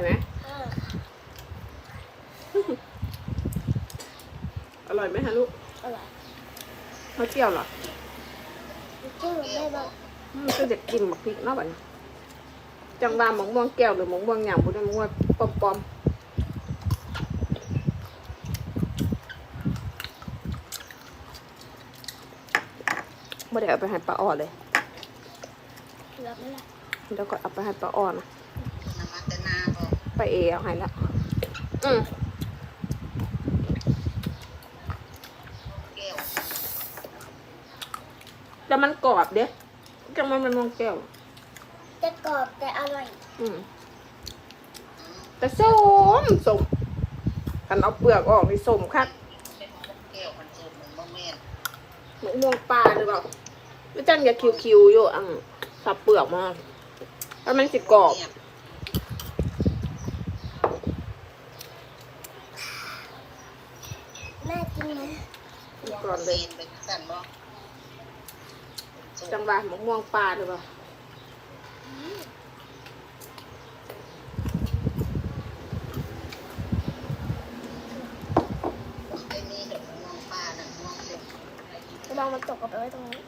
อยไหมเอออร่อยไหมฮะลูกอร่อยเขาเจียวเหรอจิ้มกับแม่บอกอืมันก็จะกินหมักพริกเนาะบัดนี้จังว่าหมกม่วงแก้วหรือหมกม่วงหยางบุญหมกม่วงปอมปอมๆไม่ได้เอาไปให้ปลาอ่อนเลยรับไม่ได้เดี๋ยวก็เอาไปให้ปลาอ่อนนะ น้ำมันจะนาบอก ไปเอเอาให้ละอืมแก้วแต่มันกรอบเด้จังมันมันม่วงแก้วจะกรอบแต่อร่อย อืมแต่ส้มส้มกันเอาเปลือกออกนี่ส้มคักเป็นแก้วมันสูตรมันบ่แม่นมะม่วงปลาหรือเปล่าแล้วจันอย่าคิวๆอยู่อังสับเปลือกมาแล้วมันสิกรอบ เนี่ย แม่กินไหมก่อนเลยนเป็นสั่นบ่จังหวะมะม่วงปลาหรือเปล่าไอ้นี่เดี๋ยวมันมองป้าน่ะมองเด็กระวังมันตกกลับไปไว้ตรงนี้